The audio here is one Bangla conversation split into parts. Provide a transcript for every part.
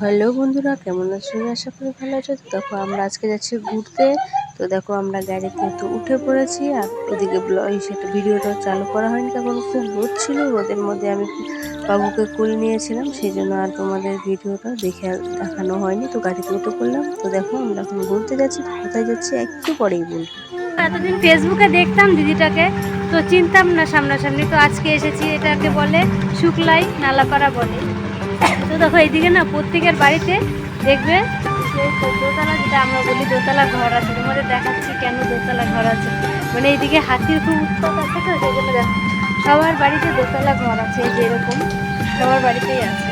হ্যালো বন্ধুরা, কেমন আছো? আশা করি ভালো আছো। দেখো, আমরা আজকে যাচ্ছি ঘুরতে। তো দেখো, আমরা গাড়িতে তো উঠে পড়েছি, আর ওদিকে সেটা ভিডিওটা চালু করা হয়নি তখন খুব রোদ ছিল। রোদের মধ্যে আমি বাবুকে কুল নিয়েছিলাম, সেই জন্য আর তোমাদের ভিডিওটা দেখে দেখানো হয়নি। তো গাড়িতে উঠে পড়লাম। তো দেখো, আমরা এখন ঘুরতে যাচ্ছি, কোথায় যাচ্ছি, একটু পরেই বলব। এতদিন ফেসবুকে দেখতাম দিদিটাকে, তো চিনতাম না সামনাসামনি। তো আজকে এসেছি, এটাকে বলে শুক্লাই নালাপাড়া বলে। তো দেখো, এইদিকে না প্রত্যেকের বাড়িতে দেখবে দোতলা যেটা আমরা বলি দোতলা ঘর আছে। তোমাদের দেখাচ্ছি কেন দোতলা ঘর আছে। মানে এইদিকে হাতির খুব উৎপাত আছে তো সেগুলো দেখো সবার বাড়িতে দোতলা ঘর আছে যেরকম সবার বাড়িতেই আছে।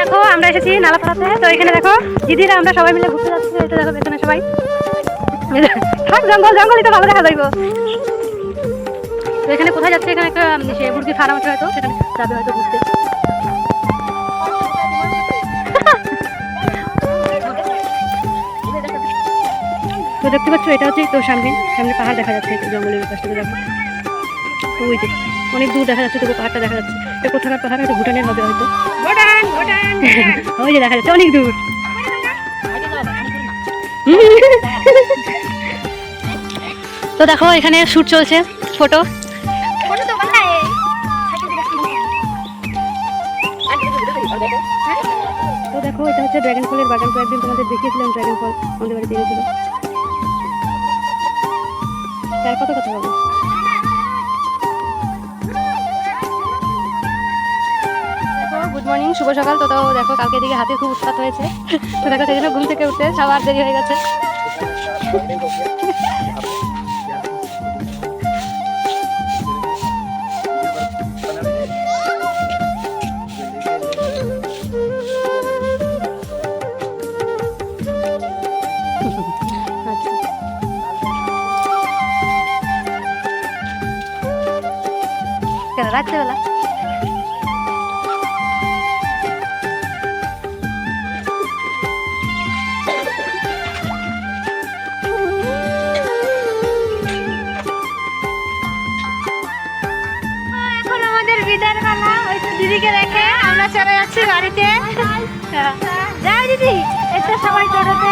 দেখো, আমরা এসেছি নালাপাড়াতে তো এখানে দেখো, দিদিরা আমরা সবাই মিলে ঘুরতে যাচ্ছি। এটা দেখো, এখানে সবাই। থাক, জঙ্গল, জঙ্গলই তো ভালো দেখা যাইব। তো এখানে কোথায় যাচ্ছে? এখানে একটা সে মুরগি ফার্ম আছে হয়তো, সেখানে যাবে হয়তো ঘুরতে। তো দেখতে পাচ্ছ, এটা হচ্ছে তো সামনে সামনে পাহাড় দেখা যাচ্ছে জঙ্গলের পাশ থেকে দেখো ওই যে অনেক দূর দেখা যাচ্ছে তবু পাহাড়টা দেখা যাচ্ছে। এটা কোথাকার পাহাড়? হয়তো ভুটানের হবে হয়তো। ওই যে দেখা যাচ্ছে অনেক দূর। তো দেখো এখানে শুট চলছে ফটো। তো দেখো এটা হচ্ছে ড্রাগন ফলের বাগান। তো একদিন তোমাদের দেখিয়েছিলাম ড্রাগন ফল আমাদের বাড়িতে এনেছিল। তার কত কথা বলো মর্নিং, শুভ সকাল। তো তো দেখো, কালকে দিকে হাতে খুব উৎপাত হয়েছে। তো দেখো, সেই জন্য ঘুম থেকে উঠতে সবার দেরি হয়ে গেছে। রাত্রেবেলা? আমরা চলে যাচ্ছি বাড়িতে হ্যাঁ। যাই দিদি এসে সবাই চলেছে